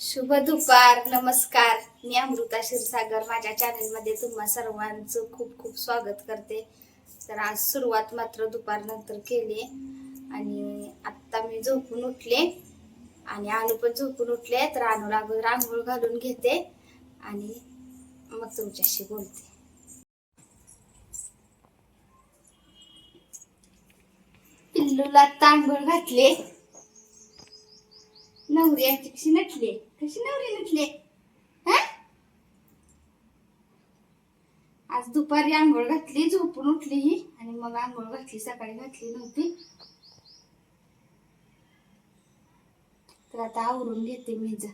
शुभ दुपार नमस्कार. मी अमृता क्षीरसागर. माझ्या चॅनलमध्ये तुम्हा सर्वांचं खूप खूप स्वागत करते. तर आज सुरुवात मात्र दुपारनंतर केली आणि आत्ता मी झोपून उठले. आणि आणू पण झोपून उठले. तर आणू अगोदर आंघोळ घालून घेते. आणि मग तुमच्याशी बोलते. पिल्लूला तांबूळ घातले नवरी आमची कशी नटली कशी नवरी नटली आज दुपारी आंघोळ घातली झोपून उठली ही. आणि मग आंघोळ घातली सकाळी घातली नव्हती. तर आता आवरून घेते मी जा.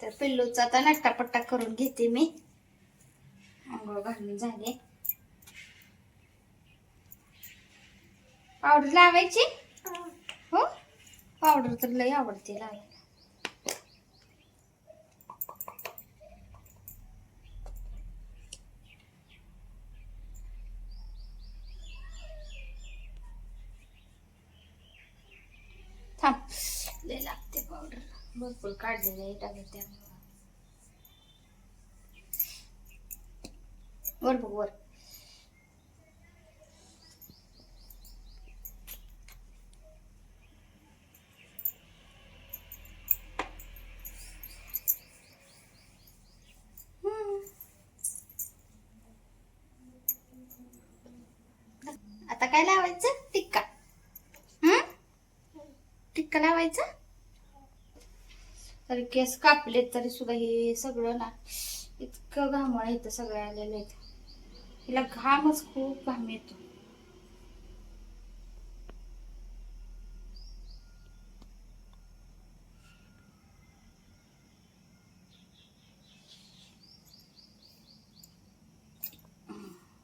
तर पिल्लूचा आता नट्टापट्टा करून घेते मी. आंघोळ घालून झाले. पावडर लावायची? हो. पावडर तर लई आवडते लावायला. थांब. लय लागते पावडर भरपूर काढलेलं आहे टाकत वर बघ वर आता काय लावायचं टिक्का हं? टिक्का लावायचा तरी केस कापलेत तरी सुद्धा हे सगळं ना इतकं घामळ येतं सगळं आलेलं आहे हिला घामच खूप घाम येतो.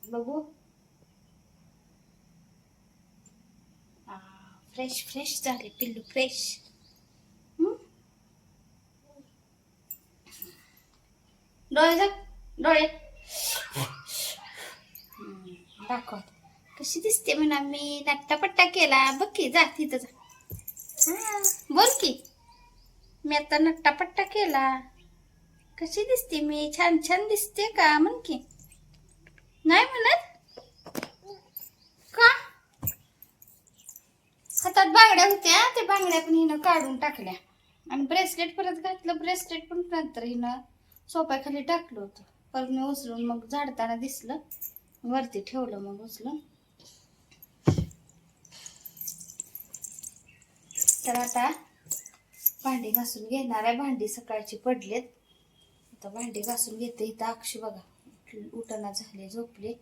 बघू. फ्रेश फ्रेश झाले पिल्लू फ्रेश डोळे जा डोळे दाखव. कशी दिसते म्हणा मी नट्टापट्टा केला. बघ की जा तिथं जा. बोल की. मी आता नट्टापट्टा केला. कशी दिसते मी? छान छान दिसते का? म्हण की. नाही म्हणत का हातात बांगड्या होत्या ते बांगड्या पण हिनं काढून टाकल्या. आणि ब्रेसलेट परत घातलं ब्रेसलेट पण नंतर हिनं सोप्याखाली टाकलं होतं. परत मी उचलून मग झाडताना दिसलं. वरती ठेवलं मग उचलून. तर आता भांडी घासून घेणार आहे. भांडी सकाळची पडलेत. आता भांडी घासून घेते. इथं अक्षी बघा उठणा झाले झोपले.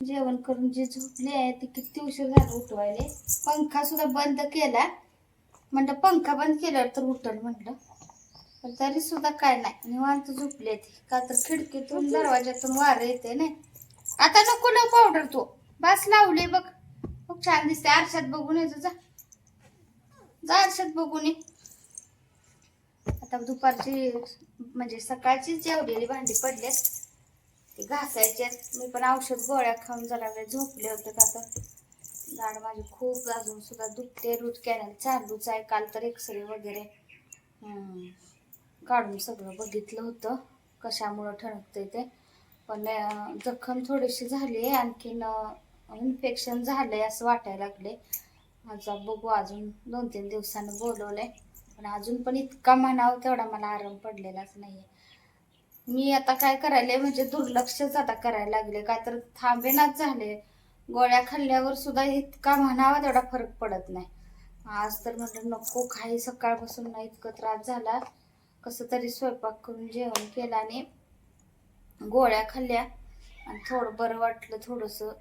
जेवण करून जे झोपले आहे ते किती उशीर झाला उठवायले. पंखा सुद्धा बंद केला. म्हणलं पंखा बंद केल्यावर तर उठल म्हटलं पण तरी सुद्धा काय नाही. निवांत झोपले ते का तर खिडकीतून दरवाज्यातून वारं येते ना आता नको ना पावडर तो. बस लावले बघ. खूप छान दिसते आरशात बघून येतो जा. जा आरशात बघून ये. आता दुपारची म्हणजे सकाळचीच जेवलेली भांडी पडल्यात ते घासायचे. मी पण औषध गोळ्या खाऊन जरा वेळ झोपले होते का तर. झाड माझी खूप अजून सुद्धा दुखते. रूट कॅनल चालूच आहे. काल तर एक्सरे वगैरे. काढून सगळं बघितलं होतं. कशामुळं ठणकतंय ते. पण जखम थोडीशी झाली आहे. आणखीन इन्फेक्शन झालंय असं वाटायला लागले माझा बघू अजून दोन तीन दिवसानं बोलवलंय. पण अजून पण इतका म्हणावं तेवढा मला आराम पडलेलाच नाहीये. मी आता काय करायले म्हणजे दुर्लक्षच आता करायला लागले का तर थांबेनाच झाले गोळ्या खाल्ल्यावर सुद्धा इतका म्हणावा तेवढा फरक पडत नाही. आज तर म्हटलं नको काही सकाळपासून ना इतकं त्रास झाला. कसं तरी स्वयंपाक करून जेवण केलं आणि गोळ्या खाल्ल्या. आणि थोडं बरं वाटलं थोडंसं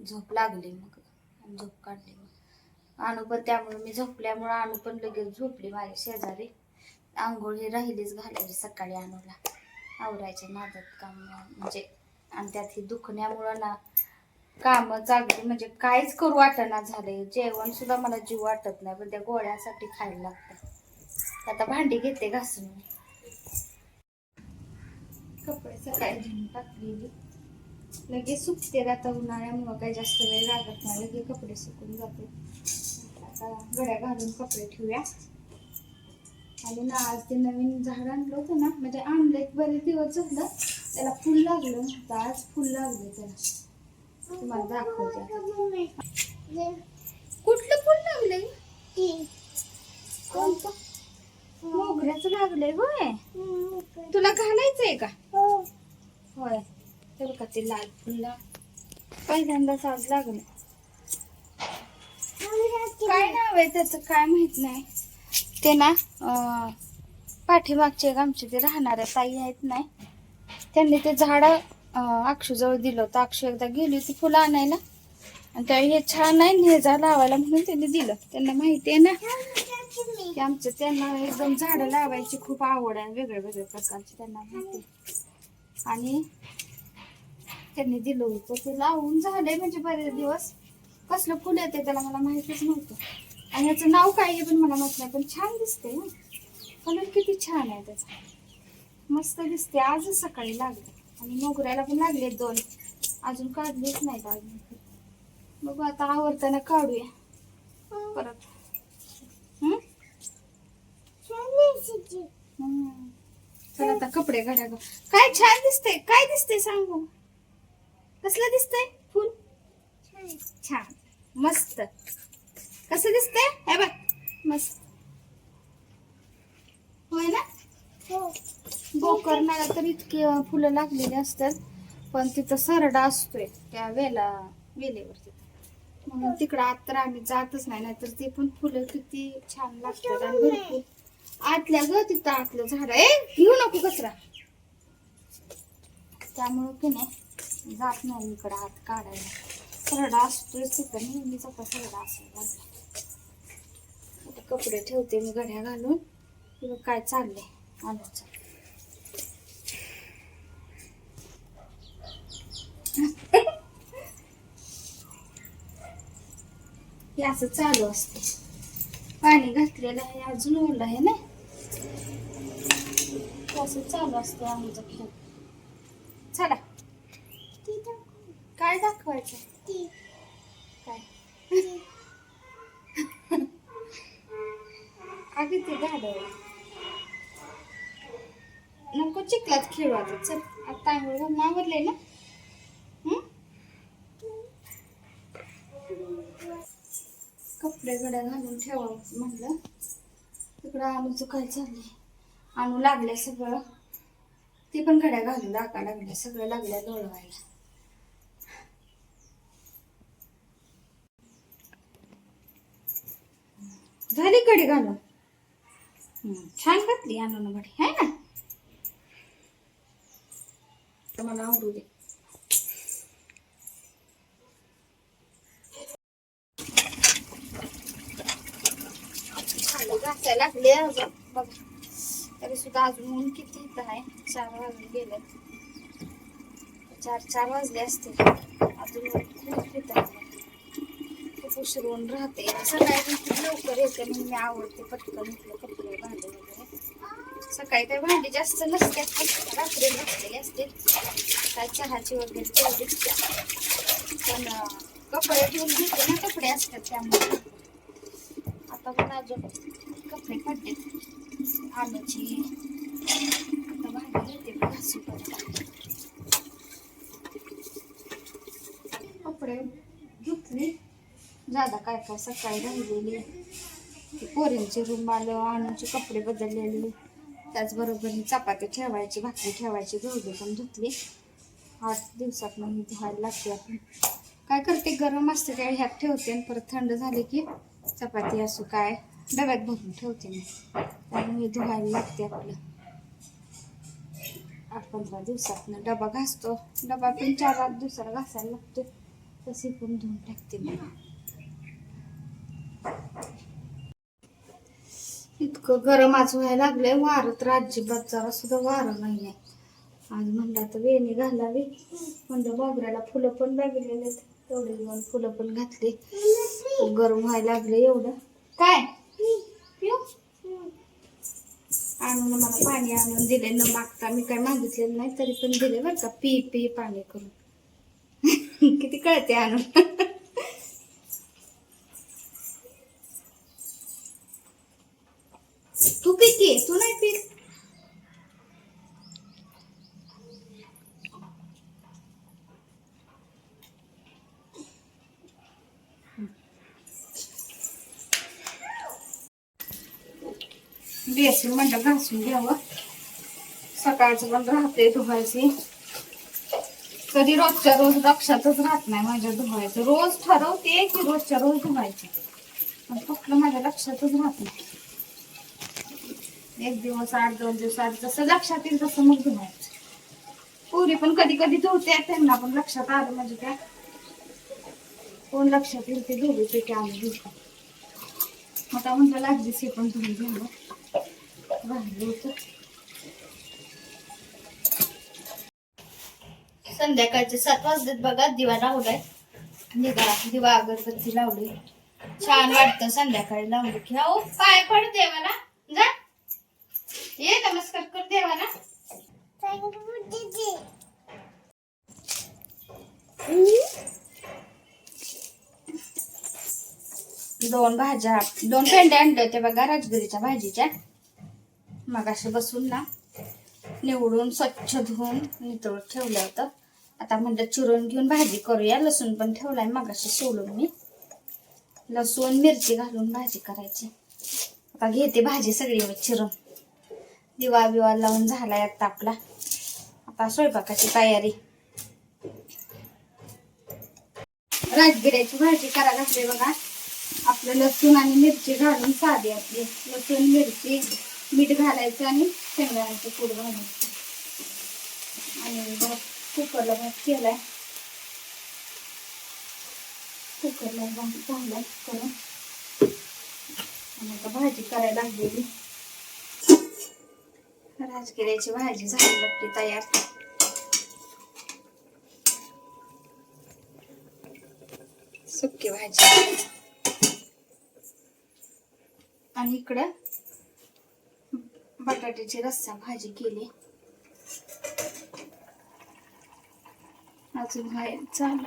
झोप लागली मग. आणि झोप काढली मग. आणू पण त्यामुळे मी झोपल्यामुळं आणू पण लगेच झोपली माझ्या शेजारी. आंघोळ ही राहिलीच घालायची सकाळी आणूला. आवरायच्या नादात काम म्हणजे आणि त्यात ही दुखण्यामुळं ना काम चालते म्हणजे काहीच करू वाटना झाले जेवण सुद्धा मला जीव वाटत नाही पण त्या गोळ्यासाठी खायला लागतं. आता भांडी घेते घासून. कपडे सकाळी धुवून टाकलेली. लगेच सुकते आता उन्हाळ्यामुळं. काही जास्त वेळ लागत नाही. लगेच कपडे सुकून जाते. आता गड्या घालून कपडे ठेवूया. आणि ना आज ते नवीन झाड आणलं होतं ना म्हणजे आणलं एक बरेच दिवस झालं त्याला फुल लागलं तर आज फुल लागलं त्याला. तुम्हाला दाखवते कुठलं फुल लागलंय? कोणतं? मोगऱ्याचं लागलंय होय. तुला घालायचंय का? होय. ते बघा ते लाल फुलला पहिल्यांदाच आज लागलं. काय नाव आहे त्याचं? काय माहीत नाही. ते ना पाठीमागचे एक आमचे ते राहणाऱ्या ताई आहेत नाही त्यांनी ते झाड अक्षूजवळ दिलं होतं. अक्षू एकदा गेली होती फुलं आणायला. आणि त्यावेळी हे छान आहे आणि हे झाड लावायला म्हणून त्यांनी दिलं. त्यांना माहिती आहे ना की आमचं त्यांना एकदम झाडं लावायची खूप आवड आहे. वेगळ्या वेगळ्या प्रकारची त्यांना माहिती आहे. आणि त्यांनी दिलं होतं ते लावून झालंय म्हणजे बरेच दिवस. कसलं फुलं येते त्याला मला माहितीच नव्हतं. आणि याचं नाव काय आहे पण मला माहीत नाही पण छान दिसते कलर किती छान आहे त्याचा. मस्त दिसते आजच सकाळी लागले. आणि मोगऱ्याला पण लागले दोन. अजून काढलेच नाहीत अजून. बघू आता आवडताना काढूया. परत. चला आता कपडे घड्या काय छान दिसते काय दिसते सांगू? कसलं दिसतंय? फुल? छान. मस्त. कसं दिसतंय? हे बघ. मस्त. होय ना गोकर्णाला तर इतकी फुलं लागलेली असतात. पण तिथं सरडा असतोय त्या वेला वेलेवर तिथं म्हणून तिकडं आत तर आम्ही जातच नाही नाहीतर ते पण फुलं किती छान लागतात आणि भरपूर. आतल्या ग तिथं आतलं झाड. आहे घेऊ नको कचरा. त्यामुळं की नाही जात नाही इकडं आत काढायला. सरडा असतोय तिथं नेहमीच सरडा असेल आता कपडे ठेवते मी घड्या घालून. किंवा काय चाललंय आलूचं हे असं चालू असते पाणी घातलेलं आहे अजून ओलं आहे ना? असं चालू असतं आमचं खेळ. कपडे गड्या घालून ठेवावं म्हणलं. तिकडं आणूचं काय चाललंय आणू लागले सगळं. ते पण गड्या घालून दाखा लागल्या सगळं लागल्या लोळवायला झाली कडी घालून? हम्म, छान घातली आणून घडी आहे ना? मला आवडू दे. खाली घासायला अजून बघ. तरी सुद्धा अजून ऊन किती इथं आहे? चार वाजून गेले. चार चार वाजले असतील. अजून खूप इथं आहे. खूप उशीर ऊन राहते. सकाळी खूप लवकर येते म्हणून मी आवडते पटकन इथले कपडे भांडे वगैरे. सकाळी काही भांडी जास्त नसते रात्री घातलेली असते काय चहाची वगैरे तेवढीच पण कपडे घेऊन घेते ना कपडे असतात त्यामुळे. आता पण अजून कपडे पडले आलूची. आता भांडी घेते मी कपडे धुतले. दादा काय काय सकाळी राहिलेली? पोरींचे रूम आलं आणूचे कपडे बदललेले. त्याचबरोबर ही चपाती ठेवायची भाकरी ठेवायची दोघे पण धुतली. आठ दिवसात मग धुवायला लागते आपण काय करते? गरम असते त्यावेळी ह्यात ठेवते. आणि परत थंड झाले की चपाती असू काय? डब्यात भरून ठेवते मी. हे धुवायला लागते आपलं. आठ पंधरा दिवसात डबा घासतो. डबा पण चार आठ दिवसाला घासायला लागतो तसे पण धुवून टाकते मी. इतकं गरम आज व्हायला लागलंय. वारं तर अजिबात जरा सुद्धा वारं नाही आहे. आज म्हणलं आता वेणी घालावी. म्हणलं मोगऱ्याला फुलं पण लागलेले आहेत. तेवढे दोन फुलं पण घातली. गरम व्हायला लागलं एवढं. काय? आणून मला पाणी आणून दिले न मागता मी काय मागितलेलं नाही तरी पण दिले बरं का. पी पी पाणी करून. किती कळते आणून. तू पिते तू नाही पी घ्यायची म्हणलं घासून घ्यावं. सकाळचं पण राहते धुवायची. कधी रोजच्या रोज लक्षातच राहत नाही माझ्या धुवायचं. रोज ठरवते की रोजच्या रोज धुवायचे. पण कुठलं माझ्या लक्षातच राहत नाही. एक दिवस आठ दोन दिवस आठ जसं लक्षात येईल तसं मग धुवायचं. पुरी पण कधी कधी धुवते त्यांना पण लक्षात आलं म्हणजे त्या कोण लक्षात येईल ते धुवे ते की आम्ही धुतो. मग आता म्हणलं लागलीच हे पण धुवून घेऊन होतं संध्याकाळचे सात वाजलेत बघा दिवा लावलाय. दिवा दिवा अगरबत्ती लावली. छान वाटतं संध्याकाळी लावली की हो पाय पड देवाला. जा. ये नमस्कार कर देवाला. दोन भाज्या दोन पेंड्या आणल्या होत्या बघा राजगिरीच्या भाजीच्या. मग असे बसून ना निवडून स्वच्छ धुवून नितळून ठेवलं होतं. आता म्हणलं चिरून घेऊन भाजी करूया. लसूण पण ठेवलाय मग असे सोलून मी. लसूण मिरची घालून भाजी करायची. आता घेते भाजी सगळी चिरून. दिवा बिवा लावून झालाय आता आपला. आता स्वयंपाकाची तयारी. राजगिऱ्याची भाजी करायला घातली बघा. आपलं लसूण आणि मिरची घालून साधी आपली. लसूण मिरची मीठ घालायचं आणि शेंगदाण्याचं पूड घालायचं. आणि भात कुकरला भात केलाय. कुकरला भात झालाय करून. आणि आता भाजी करायला लागलेली. राजगिऱ्याची भाजी झाली लागते तयार. सुकी भाजी. आणि इकडं बटाट्याची रस्सा भाजी केली. अजून व्हाय चालू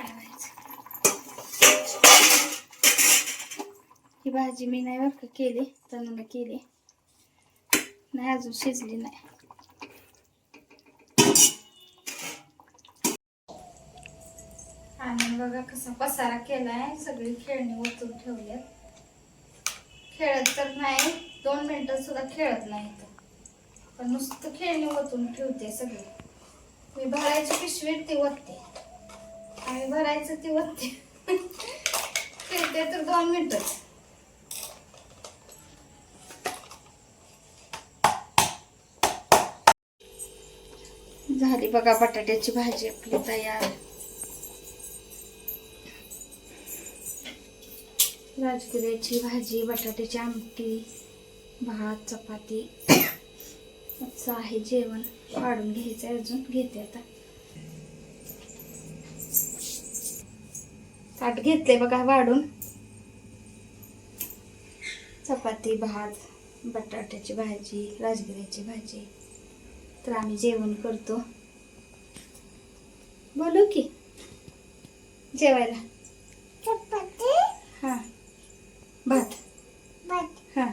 ही भाजी मी नाही बरं का केली तनुला केली. नाही अजून शिजली नाही. आणि बघा कसा पसारा केलाय सगळी खेळणी ओतून ठेवल्यात. खेळत तर नाही दोन मिनिटं सुद्धा खेळत नाही पण नुसतं खेळणी ओतून ठेवते सगळी. मी भरायची पिशवी ती ओतते. आणि भरायचं ती ओतते. खेळते तर दोन मिनिटच झाली बघा बटाट्याची भाजी आपली तयार. राजगिऱ्याची भाजी बटाट्याची आमटी भात चपाती. असं आहे जेवण वाढून घ्यायचं आहे अजून. घेते आता. ताट घेतले बघा वाढून. चपाती भात बटाट्याची भाजी राजगिऱ्याची भाजी. तर आम्ही जेवण करतो. बोलू की. जेवायला. हा. भात. हा.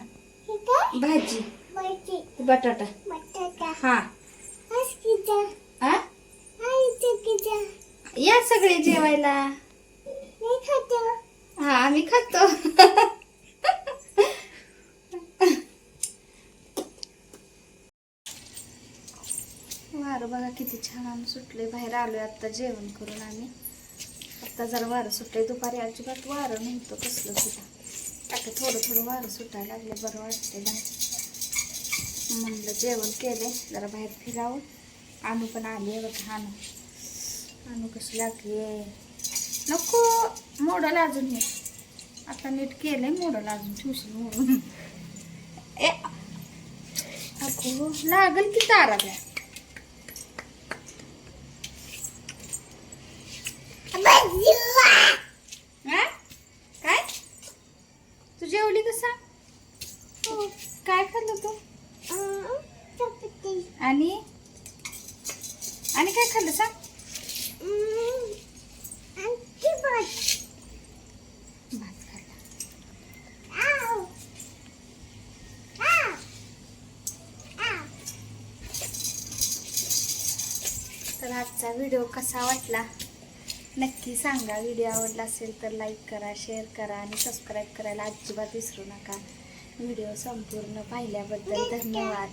भाजी. बटाटा हा आ? या सगळे जेवायला. हा आम्ही खातो. वारं बघा किती छान सुटले. बाहेर आलोय आता जेवण करून आम्ही. आता जरा वारं सुटले दुपारी अजिबात वारं नव्हतं कसलं सुद्धा. आता थोडं थोडं वारं सुटायला लागले बरं वाटते म्हणलं जेवण केले जरा बाहेर फिरावं. आणू पण आली आहे बघा आणू. आणू कशी लागली. नको मोडल अजून हे. आता नीट केलंय मोडल अजून ठेवशील मोडून. ए अगो लागल की ताराला हा? काय? तू जेवली कसा काय खाल्लं तू? आणि? आणि काय खाल्लं सांग भात खाल्ला तर आजचा व्हिडिओ कसा वाटला? नक्की सांगा. व्हिडिओ आवडला असेल तर लाईक करा शेअर करा आणि सबस्क्राईब करायला अजिबात विसरू नका. व्हिडिओ संपूर्ण पाहिल्याबद्दल धन्यवाद.